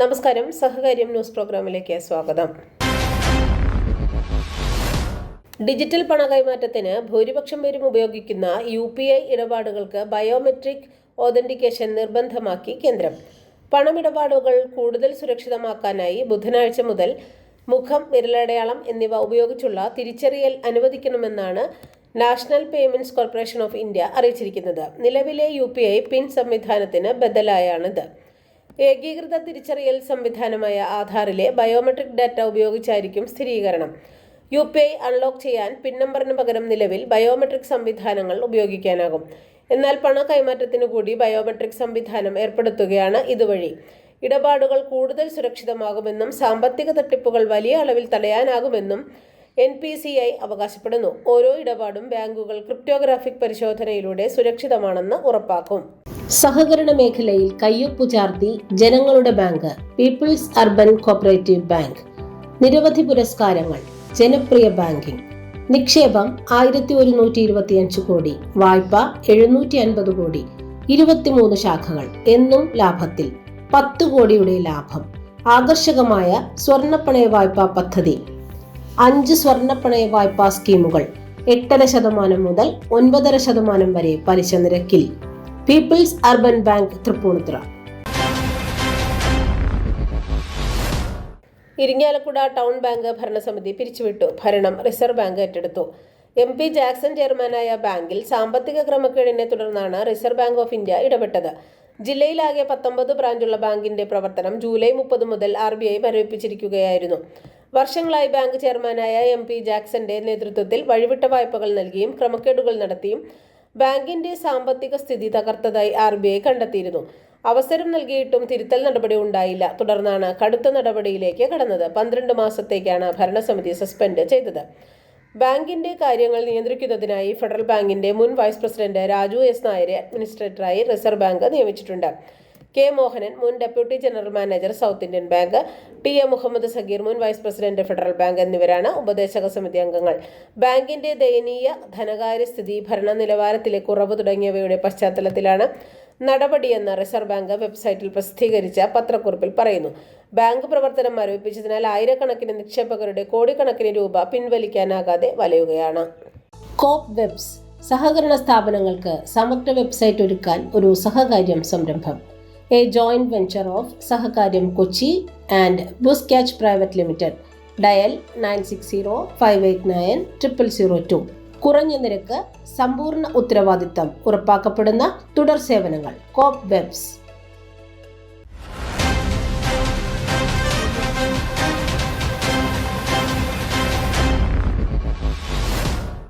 നമസ്കാരം. സഹകാര്യം ന്യൂസ് പ്രോഗ്രാമിലേക്ക് സ്വാഗതം. ഡിജിറ്റൽ പണ കൈമാറ്റത്തിന് ഭൂരിപക്ഷം പേരും ഉപയോഗിക്കുന്ന യു പി ഐ ഇടപാടുകൾക്ക് ബയോമെട്രിക് ഓതന്റിക്കേഷൻ നിർബന്ധമാക്കി കേന്ദ്രം. പണമിടപാടുകൾ കൂടുതൽ സുരക്ഷിതമാക്കാനായി ബുധനാഴ്ച മുതൽ മുഖം വിരലടയാളം എന്നിവ ഉപയോഗിച്ചുള്ള തിരിച്ചറിയൽ അനുവദിക്കണമെന്നാണ് National Payments Corporation of India അറിയിച്ചിരിക്കുന്നത്. നിലവിലെ യു പിൻ സംവിധാനത്തിന് ബദലായാണിത്. ഏകീകൃത തിരിച്ചറിയൽ സംവിധാനമായ ആധാറിലെ ബയോമെട്രിക് ഡാറ്റ ഉപയോഗിച്ചായിരിക്കും സ്ഥിരീകരണം. യു പി ഐ അൺലോക്ക് ചെയ്യാൻ പിൻ നമ്പറിന് പകരം നിലവിൽ ബയോമെട്രിക് സംവിധാനങ്ങൾ ഉപയോഗിക്കാനാകും. എന്നാൽ പണ കൈമാറ്റത്തിനു കൂടി ബയോമെട്രിക് സംവിധാനം ഏർപ്പെടുത്തുകയാണ് ഇതുവഴി. ഇടപാടുകൾ കൂടുതൽ സുരക്ഷിതമാകുമെന്നും സാമ്പത്തിക തട്ടിപ്പുകൾ വലിയ അളവിൽ തടയാനാകുമെന്നും എൻ പി സി ഐ അവകാശപ്പെടുന്നു. ഓരോ ഇടപാടും ബാങ്കുകൾ ക്രിപ്റ്റോഗ്രാഫിക് പരിശോധനയിലൂടെ സുരക്ഷിതമാണെന്ന് ഉറപ്പാക്കും. സഹകരണ മേഖലയിൽ കയ്യൊപ്പു ചാർത്തി ജനങ്ങളുടെ bank People's Urban Cooperative Bank നിരവധി പുരസ്കാരങ്ങൾ ജനപ്രിയ ബാങ്കിംഗ്. നിക്ഷേപം ആയിരത്തി ഒരുന്നൂറ്റി ഇരുപത്തിയഞ്ച് കോടി വായ്പ എഴുന്നൂറ്റി അൻപത് കോടി ഇരുപത്തിമൂന്ന് ശാഖകൾ എന്നും ലാഭത്തിൽ. പത്ത് കോടിയുടെ ലാഭം. ആകർഷകമായ സ്വർണപ്പണയ വായ്പാ പദ്ധതി. അഞ്ച് സ്വർണപ്പണയ വായ്പാ സ്കീമുകൾ. എട്ടര ശതമാനം മുതൽ ഒൻപതര ശതമാനം വരെ പലിശ നിരക്കിൽ. People's Urban Bank Tripunithura. Irinjalakuda town bank ഭരണസമിതി പിരിച്ചുവിട്ടു. ഭരണം റിസർവ് ബാങ്ക് ഏറ്റെടുത്തു. എം പി ജാക്സൺ ചെയർമാനായ ബാങ്കിൽ സാമ്പത്തിക ക്രമക്കേടിനെ തുടർന്നാണ് റിസർവ് ബാങ്ക് ഓഫ് ഇന്ത്യ ഇടപെട്ടത്. ജില്ലയിലാകെ പത്തൊമ്പത് ബ്രാഞ്ചുള്ള ബാങ്കിന്റെ പ്രവർത്തനം ജൂലൈ മുപ്പത് മുതൽ ആർ ബി ഐ മരവിപ്പിച്ചിരിക്കുകയായിരുന്നു വർഷങ്ങളായി ബാങ്ക് ചെയർമാനായ എം പി ജാക്സന്റെ നേതൃത്വത്തിൽ വഴിവിട്ട വായ്പകൾ നൽകിയും ക്രമക്കേടുകൾ നടത്തിയും ബാങ്കിന്റെ സാമ്പത്തിക സ്ഥിതി തകർത്തതായി ആർ ബി ഐ കണ്ടെത്തിയിരുന്നു. അവസരം നൽകിയിട്ടും തിരുത്തൽ നടപടി ഉണ്ടായില്ല. തുടർന്നാണ് കടുത്ത നടപടിയിലേക്ക് കടന്നത്. പന്ത്രണ്ട് മാസത്തേക്കാണ് ഭരണസമിതി സസ്പെൻഡ് ചെയ്തത്. ബാങ്കിന്റെ കാര്യങ്ങൾ നിയന്ത്രിക്കുന്നതിനായി ഫെഡറൽ ബാങ്കിന്റെ മുൻ വൈസ് പ്രസിഡന്റ് രാജു എസ് നായരെ അഡ്മിനിസ്ട്രേറ്ററായി റിസർവ് ബാങ്ക് നിയമിച്ചിട്ടുണ്ട്. കെ മോഹനൻ മുൻ deputy general manager South Indian Bank T A Muhammad Sageer മുൻ വൈസ് പ്രസിഡന്റ് ഫെഡറൽ ബാങ്ക് എന്നിവരാണ് ഉപദേശക സമിതി അംഗങ്ങൾ. ബാങ്കിന്റെ ദയനീയ ധനകാര്യ സ്ഥിതി ഭരണ നിലവാരത്തിലെ കുറവ് തുടങ്ങിയവയുടെ പശ്ചാത്തലത്തിലാണ് നടപടിയെന്ന് റിസർവ് ബാങ്ക് വെബ്സൈറ്റിൽ പ്രസിദ്ധീകരിച്ച പത്രക്കുറിപ്പിൽ പറയുന്നു. ബാങ്ക് പ്രവർത്തനം മരവിപ്പിച്ചതിനാൽ ആയിരക്കണക്കിന് നിക്ഷേപകരുടെ കോടിക്കണക്കിന് രൂപ പിൻവലിക്കാനാകാതെ വലയുകയാണ്. കോപ്പ് വെബ്സ് സഹകരണ സ്ഥാപനങ്ങൾക്ക് സമഗ്ര വെബ്സൈറ്റ് ഒരുക്കാൻ ഒരു സഹകാര്യം സംരംഭം. A joint venture of Sahakaryam Kochi and bus catch private limited dial nine six zero five eight nine triple zero two കുറഞ്ഞ നിരക്ക് സമ്പൂർണ ഉത്തരവാദിത്തം ഉറപ്പാക്കപ്പെടുന്ന തുടർ സേവനങ്ങൾ. കോപ്പ് വെബ്സ്